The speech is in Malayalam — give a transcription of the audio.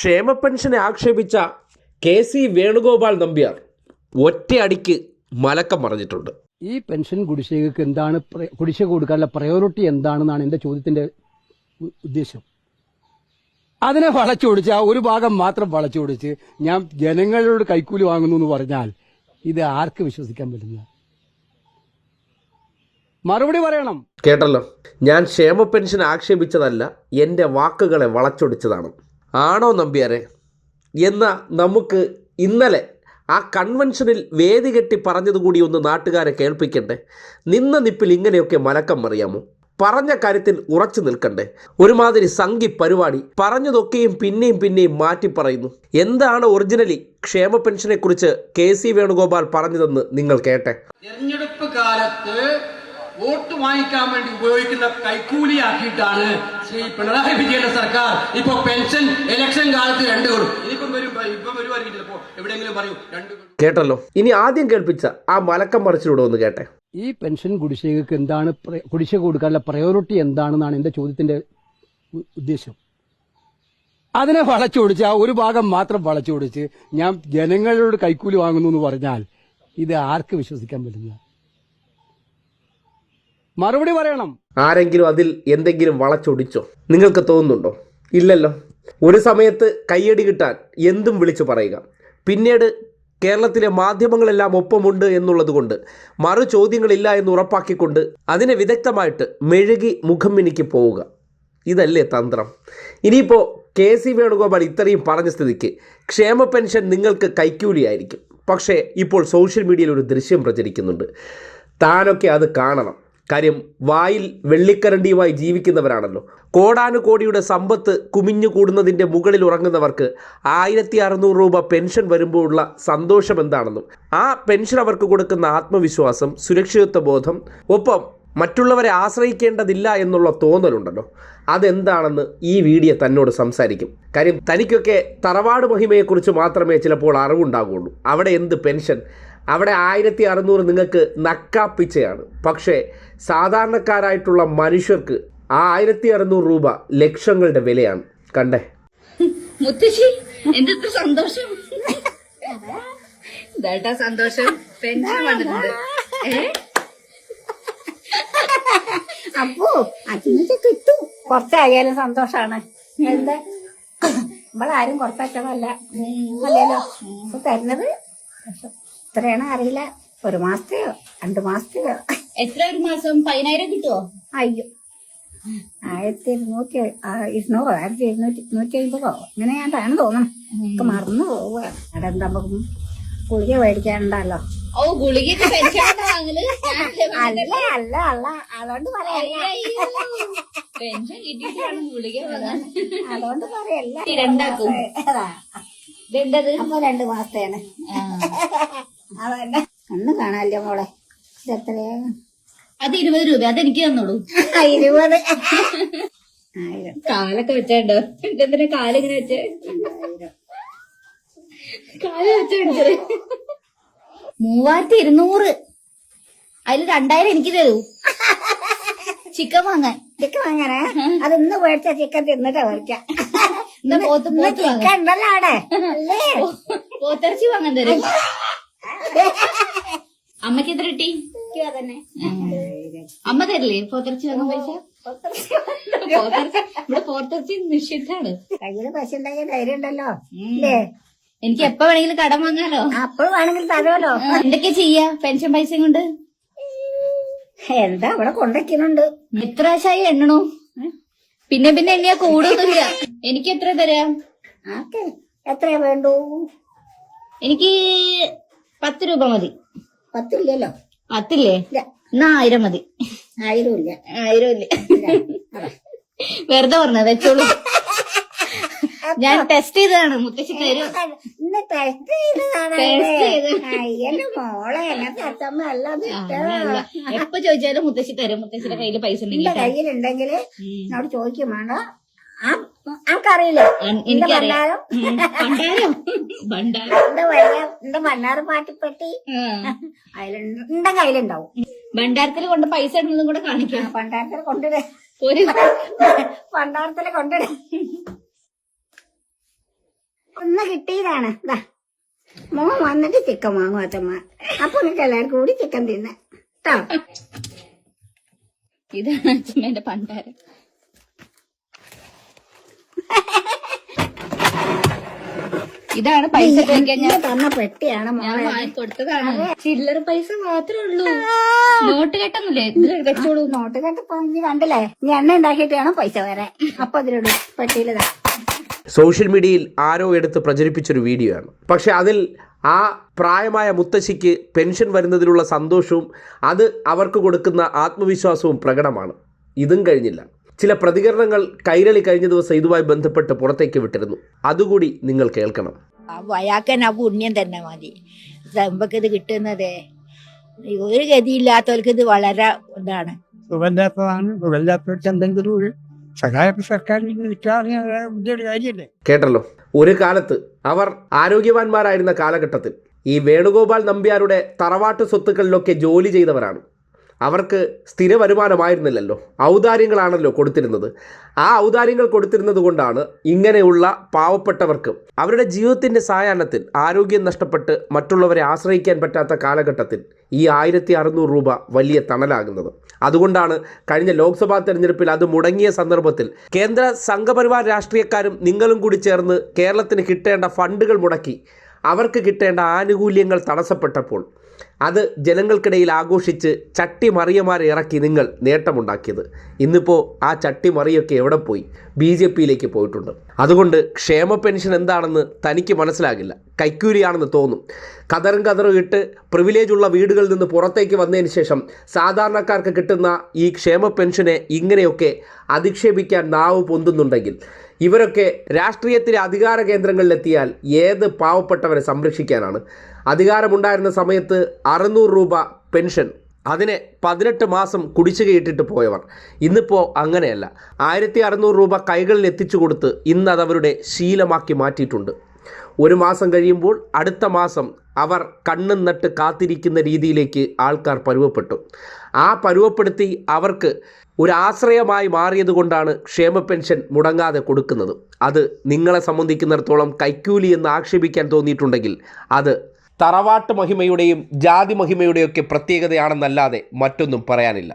ക്ഷേമ പെൻഷനെ ആക്ഷേപിച്ച കെ സി വേണുഗോപാൽ നമ്പ്യാർ ഒറ്റയടിക്ക് മലക്കം പറഞ്ഞിട്ടുണ്ട് ഈ പെൻഷൻ കുടിശ്ശികക്ക് എന്താണ് കുടിശ്ശിക കൊടുക്കാനുള്ള പ്രയോറിറ്റി എന്താണെന്നാണ് എന്റെ ചോദ്യത്തിന്റെ ഉദ്ദേശം. അതിനെ വളച്ചൊടിച്ച് ആ ഒരു ഭാഗം മാത്രം വളച്ചൊടിച്ച് ഞാൻ ജനങ്ങളോട് കൈക്കൂലി വാങ്ങുന്നു എന്ന് പറഞ്ഞാൽ ഇത് ആർക്ക് വിശ്വസിക്കാൻ പറ്റുന്ന? മറുപടി പറയണം. കേട്ടല്ലോ. ഞാൻ ക്ഷേമ പെൻഷൻ ആക്ഷേപിച്ചതല്ല എന്റെ വാക്കുകളെ വളച്ചൊടിച്ചതാണ്. ആണോ നമ്പ്യാരെ? എന്ന നമുക്ക് ഇന്നലെ ആ കൺവെൻഷനിൽ വേദി കെട്ടി പറഞ്ഞതുകൂടി ഒന്ന് നാട്ടുകാരെ കേൾപ്പിക്കണ്ടേ? നിന്ന നിപ്പിൽ ഇങ്ങനെയൊക്കെ മലക്കം മറിയാമോ? പറഞ്ഞ കാര്യത്തിൽ ഉറച്ചു നിൽക്കണ്ടേ? ഒരുമാതിരി സംഘി പരിപാടി പറഞ്ഞതൊക്കെയും പിന്നെയും പിന്നെയും മാറ്റി പറയുന്നു. എന്താണ് ഒറിജിനലി ക്ഷേമ പെൻഷനെ കുറിച്ച് കെ സി വേണുഗോപാൽ പറഞ്ഞതെന്ന് നിങ്ങൾ കേട്ടെ? തെരഞ്ഞെടുപ്പ് കാലത്ത് വോട്ട് വാങ്ങിക്കാൻ വേണ്ടി ഉപയോഗിക്കുന്ന കൈക്കൂലിയാക്കിയിട്ടാണ് ശ്രീ പിണറായി വിജയന്റെ സർക്കാർ ഇപ്പൊ പെൻഷൻ ഇലക്ഷൻ കാലത്ത് രണ്ട് കൊടുക്കും ഇനിയിപ്പം വരും ഇപ്പം വരുമായിരിക്കില്ല ഇപ്പോ എവിടെയെങ്കിലും പറയും രണ്ട് കേട്ടല്ലോ. ഇനി ആദ്യം കേൾപ്പിച്ച ആ മലക്കം മറിച്ചിലൂടെ ഒന്ന് കേട്ടെ. ഈ പെൻഷൻ കുടിശ്ശികക്ക് എന്താണ് കുടിശ്ശിക കൊടുക്കാനുള്ള പ്രയോറിറ്റി എന്താണെന്നാണ് എന്റെ ചോദ്യത്തിന്റെ ഉദ്ദേശം. അതിനെ വളച്ചൊടിച്ച് ആ ഒരു ഭാഗം മാത്രം വളച്ചൊടിച്ച് ഞാൻ ജനങ്ങളോട് കൈക്കൂലി വാങ്ങുന്നു എന്ന് പറഞ്ഞാൽ ഇത് ആർക്ക് വിശ്വസിക്കാൻ പറ്റുന്ന മറുപടി പറയണം. ആരെങ്കിലും അതിൽ എന്തെങ്കിലും വളച്ചൊടിച്ചോ? നിങ്ങൾക്ക് തോന്നുന്നുണ്ടോ? ഇല്ലല്ലോ. ഒരു സമയത്ത് കയ്യടി കിട്ടാൻ എന്തും വിളിച്ചു പറയുക. പിന്നീട് കേരളത്തിലെ മാധ്യമങ്ങളെല്ലാം ഒപ്പമുണ്ട് എന്നുള്ളത് കൊണ്ട് മറു ചോദ്യങ്ങളില്ല എന്ന് ഉറപ്പാക്കിക്കൊണ്ട് അതിനെ വിദഗ്ധമായിട്ട് മെഴുകി മുഖം മിനിക്ക് പോവുക. ഇതല്ലേ തന്ത്രം. ഇനിയിപ്പോൾ കെ സി വേണുഗോപാൽ ഇത്രയും പറഞ്ഞ സ്ഥിതിക്ക് ക്ഷേമ പെൻഷൻ നിങ്ങൾക്ക് കൈക്കൂലിയായിരിക്കും. പക്ഷേ ഇപ്പോൾ സോഷ്യൽ മീഡിയയിൽ ഒരു ദൃശ്യം പ്രചരിക്കുന്നുണ്ട്. താനൊക്കെ അത് കാണണം. കാര്യം വായിൽ വെള്ളിക്കരണ്ടിയുമായി ജീവിക്കുന്നവരാണല്ലോ. കോടാനുകോടിയുടെ സമ്പത്ത് കുമിഞ്ഞു കൂടുന്നതിന്റെ മുകളിൽ ഉറങ്ങുന്നവർക്ക് ആയിരത്തി അറുന്നൂറ് രൂപ പെൻഷൻ വരുമ്പോഴുള്ള സന്തോഷം എന്താണെന്നും ആ പെൻഷൻ അവർക്ക് കൊടുക്കുന്ന ആത്മവിശ്വാസം സുരക്ഷിതത്വ ബോധം ഒപ്പം മറ്റുള്ളവരെ ആശ്രയിക്കേണ്ടതില്ല എന്നുള്ള തോന്നലുണ്ടല്ലോ. അതെന്താണെന്ന് ഈ വീഡിയോ തന്നോട് സംസാരിക്കും. കാര്യം തനിക്കൊക്കെ തറവാട് മഹിമയെക്കുറിച്ച് മാത്രമേ ചിലപ്പോൾ അറിവുണ്ടാകുള്ളൂ. അവിടെ എന്ത് പെൻഷൻ അവിടെ ആയിരത്തി അറുന്നൂറ് നിങ്ങൾക്ക് നക്കാപ്പിച്ചയാണ്. പക്ഷേ സാധാരണക്കാരായിട്ടുള്ള മനുഷ്യർക്ക് ആ ആയിരത്തി അറുന്നൂറ് രൂപ ലക്ഷങ്ങളുടെ വിലയാണ്. കണ്ടേ? മുത്തശ്ശി എന്തൊക്കെ സന്തോഷം. ഇതായിട്ടാ സന്തോഷം? പെൻഷൻ വന്നിട്ടുണ്ട്. അപ്പോ അച്ഛനൊക്കെ കിട്ടും. കുറച്ചായാലും സന്തോഷാണ്. എന്താ? നമ്മളാരും കുറച്ചല്ല അല്ലല്ലോ? ഇപ്പൊ തരുന്നത്? ഇത്രയാണ് അറിയില്ല. ഒരു മാസത്തെയോ? രണ്ടു മാസത്തെയോ? എത്ര ഒരു മാസം? പതിനായിരം കിട്ടുവോ? അയ്യോ. ആയിരത്തി ഇരുന്നൂറ്റി ഇരുന്നൂറോ? ആയിരത്തി ഇരുന്നൂറ്റി ഇരുന്നൂറ്റി അമ്പതോ ഇങ്ങനെ ഞാൻ തന്നെ തോന്നണം. ഒക്കെ മറന്നു പോവുക. അവിടെ എന്താ നമുക്ക് ഗുളിക മേടിക്കാനുണ്ടല്ലോ? ഓ ഗുളിക അല്ല അല്ല അല്ല അതുകൊണ്ട് പറയല്ല. അതുകൊണ്ട് പറയല്ല. രണ്ടാക്കും അപ്പൊ രണ്ടു മാസത്തെയാണ് കണ്ണു കാണാല്ലോ മോളെ. ഇതെത്രയാ അത് ഇരുപത് രൂപ. അത് എനിക്ക് തന്നോളൂ. ഇരുപത്. കാലൊക്കെ വെച്ചോ എന്തിനാ കാലിങ്ങനെ വെച്ചേ? കാൽ വെച്ചോ മൂവായിരത്തി ഇരുന്നൂറ്. അതിൽ രണ്ടായിരം എനിക്ക് തരൂ. ചിക്കൻ വാങ്ങാൻ. ചിക്കൻ വാങ്ങാനാ? അത് ഇന്ന് മേടിച്ച ചിക്കൻ തിന്നിട്ട് വാങ്ങാൻ ചിക്കൻ ഉണ്ടല്ലോ അവിടെ. പോത്തിറച്ചി വാങ്ങാൻ തരും. അമ്മയ്ക്ക് എത്ര കിട്ടി? അമ്മ തരില്ലേ? പോത്തിറച്ചി വാങ്ങാൻ പൈസ? ഇവിടെ പോത്തിറച്ചി നിഷിദ്ധാണ് കയ്യിൽ പൈസ ഉണ്ടെങ്കിൽ ധൈര്യം ഉണ്ടല്ലോ. അല്ലേ എനിക്ക് എപ്പോ വേണമെങ്കിലും കടം വാങ്ങാലോ. അപ്പോൾ വേണമെങ്കിൽ തരുമല്ലോ. എന്തൊക്കെ ചെയ്യാ? പെൻഷൻ പൈസ കൊണ്ട് എന്താ അവിടെ കൊണ്ടുവയ്ക്കുന്നുണ്ട് എത്ര ആശായി എണ്ണണോ? പിന്നെ പിന്നെ എണ്ണിയാ കൂടുതലില്ല എനിക്ക് എത്ര തരാം? എത്രയാ വേണ്ടു? എനിക്ക് പത്ത് രൂപ മതി. പത്തില്ലല്ലോ. പത്തില്ലേ? എന്നാ ആയിരം മതി. ആയിരം ഇല്ല? ആയിരം ഇല്ല വെറുതെ പറഞ്ഞ വെച്ചോളൂ. ഞാൻ ടെസ്റ്റ് ചെയ്തതാണ്. മുത്തശ്ശി തരും. ഇന്ന് ടെസ്റ്റ് ചെയ്തതാണ് മോളെ. എപ്പോ ചോദിച്ചാലും മുത്തശ്ശി തരും. മുത്തശ്ശിയുടെ കയ്യിൽ പൈസ ഉണ്ടെങ്കിൽ കയ്യിലുണ്ടെങ്കിൽ എന്നോട് ചോദിക്കും വേണ്ട ആ- ആർക്കറിയില്ല എന്റെ എനിക്കറിയാം. ഭണ്ണാരം ഭണ്ടാരം ഭണ്ടാരം എന്റെ വലിയ എന്റെ ഭണ്ണാറ് പാട്ടിപ്പെട്ടി ആ. അതിലുണ്ട് എന്റെ കയ്യിലുണ്ടാവും ഭണ്ടാരത്തിൽ കൊണ്ട് പൈസ ഇടുന്നതും കൂടെ കാണിക്കാം. ഭണ്ടാരത്തിൽ കൊണ്ടിടേ. ഒരു പണ്ടാരത്തിൽ കൊണ്ടിട. ഒന്ന് കിട്ടിയതാണ്. മോൻ വന്നിട്ട് ചിക്കൻ വാങ്ങും അച്ഛമ്മ. അപ്പൊ നിങ്ങൾക്ക് എല്ലാവർക്കും കൂടി ചിക്കൻ തിന്നാ. കേട്ടോ ഇതാണ് അച്ഛമ്മേന്റെ പണ്ടാരം ഇതാണ് പൈസ ഞാൻ തന്ന പെട്ടിയാണ് ഞാൻ വാങ്ങിക്കൊടുത്തതാണ് ചില്ലറ പൈസ മാത്രമേ ഉള്ളൂ. നോട്ട് കെട്ടൊന്നുമില്ലേ? ഇതിൽ വെച്ചോളൂ. നോട്ട് കെട്ടപ്പോ ഇനി കണ്ടില്ലേ? ഇനി എണ്ണ ഉണ്ടാക്കിയിട്ട് വേണം പൈസ വരാൻ അപ്പൊ അതിലിടും പെട്ടിയിലതാ സോഷ്യൽ മീഡിയയിൽ ആരോ എടുത്ത് പ്രചരിപ്പിച്ചൊരു വീഡിയോ ആണ് പക്ഷെ അതിൽ ആ പ്രായമായ മുത്തശ്ശിക്ക് പെൻഷൻ വരുന്നതിലുള്ള സന്തോഷവും അത് അവർക്ക് കൊടുക്കുന്ന ആത്മവിശ്വാസവും പ്രകടമാണ്. ഇതും കഴിഞ്ഞില്ല. ചില പ്രതികരണങ്ങൾ കൈരളി കഴിഞ്ഞ ദിവസം ഇതുമായി ബന്ധപ്പെട്ട് പുറത്തേക്ക് വിട്ടിരുന്നു. അതുകൂടി നിങ്ങൾ കേൾക്കണം. അയാൾക്കന്നെ ആ പുണ്യം തന്നെ മതി. ഇത് കിട്ടുന്നത് ഒരു ഗതിയില്ലാത്തവർക്ക് ഇത് വളരെ ഇതാണ്. സുഖമില്ലാത്തതാണ്. സുഖമില്ലാത്തവർക്ക് എന്തെങ്കിലും ഒരു സഹായം സർക്കാരിൽ നിന്ന് കിട്ടാതെ കേട്ടല്ലോ. ഒരു കാലത്ത് അവർ ആരോഗ്യവാന്മാരായിരുന്ന കാലഘട്ടത്തിൽ ഈ വേണുഗോപാൽ നമ്പ്യാരുടെ തറവാട്ട് സ്വത്തുക്കളിലൊക്കെ ജോലി ചെയ്തവരാണ്. അവർക്ക് സ്ഥിര വരുമാനമായിരുന്നില്ലല്ലോ. ഔദാര്യങ്ങളാണല്ലോ കൊടുത്തിരുന്നത്. ആ ഔദാര്യങ്ങൾ കൊടുത്തിരുന്നത് കൊണ്ടാണ് ഇങ്ങനെയുള്ള പാവപ്പെട്ടവർക്ക് അവരുടെ ജീവിതത്തിന്റെ സായാഹ്നത്തിൽ ആരോഗ്യം നഷ്ടപ്പെട്ട് മറ്റുള്ളവരെ ആശ്രയിക്കാൻ പറ്റാത്ത കാലഘട്ടത്തിൽ ഈ ആയിരത്തി അറുന്നൂറ് രൂപ വലിയ തണലാകുന്നത്. അതുകൊണ്ടാണ് കഴിഞ്ഞ ലോക്സഭാ തെരഞ്ഞെടുപ്പിൽ അത് മുടങ്ങിയ സന്ദർഭത്തിൽ കേന്ദ്ര സംഘപരിവാർ രാഷ്ട്രീയക്കാരും നിങ്ങളും കൂടി ചേർന്ന് കേരളത്തിന് കിട്ടേണ്ട ഫണ്ടുകൾ മുടക്കി അവർക്ക് കിട്ടേണ്ട ആനുകൂല്യങ്ങൾ തടസ്സപ്പെട്ടപ്പോൾ അത് ജനങ്ങൾക്കിടയിൽ ആഘോഷിച്ച് ചട്ടി മറിയമാരെ ഇറക്കി നിങ്ങൾ നേട്ടമുണ്ടാക്കിയത്. ഇന്നിപ്പോൾ ആ ചട്ടി മറിയൊക്കെ എവിടെ പോയി? ബി ജെ പിയിലേക്ക് പോയിട്ടുണ്ട്. അതുകൊണ്ട് ക്ഷേമ പെൻഷൻ എന്താണെന്ന് തനിക്ക് മനസ്സിലാകില്ല. കൈക്കൂലിയാണെന്ന് തോന്നും. കതറും കതറും ഇട്ട് പ്രിവിലേജ് ഉള്ള വീടുകളിൽ നിന്ന് പുറത്തേക്ക് വന്നതിന് ശേഷം സാധാരണക്കാർക്ക് കിട്ടുന്ന ഈ ക്ഷേമ പെൻഷനെ ഇങ്ങനെയൊക്കെ അധിക്ഷേപിക്കാൻ നാവ് പൊന്തുന്നുണ്ടെങ്കിൽ ഇവരൊക്കെ രാഷ്ട്രീയത്തിലെ അധികാര കേന്ദ്രങ്ങളിലെത്തിയാൽ ഏത് പാവപ്പെട്ടവരെ സംരക്ഷിക്കാനാണ്? അധികാരമുണ്ടായിരുന്ന സമയത്ത് അറുന്നൂറ് രൂപ പെൻഷൻ. അതിനെ പതിനെട്ട് മാസം കുടിശ്ശികയിട്ടിട്ട് പോയവർ. ഇന്നിപ്പോൾ അങ്ങനെയല്ല. ആയിരത്തി അറുന്നൂറ് രൂപ കൈകളിൽ എത്തിച്ചു കൊടുത്ത് ഇന്ന് അതവരുടെ ശീലമാക്കി മാറ്റിയിട്ടുണ്ട്. ഒരു മാസം കഴിയുമ്പോൾ അടുത്ത മാസം അവർ കണ്ണും നട്ട് കാത്തിരിക്കുന്ന രീതിയിലേക്ക് ആൾക്കാർ പരുവപ്പെട്ടു. ആ പരുവപ്പെടുത്തി അവർക്ക് ഒരു ആശ്രയമായി മാറിയതുകൊണ്ടാണ് ക്ഷേമ പെൻഷൻ മുടങ്ങാതെ കൊടുക്കുന്നത്. അത് നിങ്ങളെ സംബന്ധിക്കുന്നിടത്തോളം കൈക്കൂലി എന്ന് ആക്ഷേപിക്കാൻ തോന്നിയിട്ടുണ്ടെങ്കിൽ അത് തറവാട്ട് മഹിമയുടെയും ജാതി മഹിമയുടെയൊക്കെ പ്രത്യേകതയാണെന്നല്ലാതെ മറ്റൊന്നും പറയാനില്ല.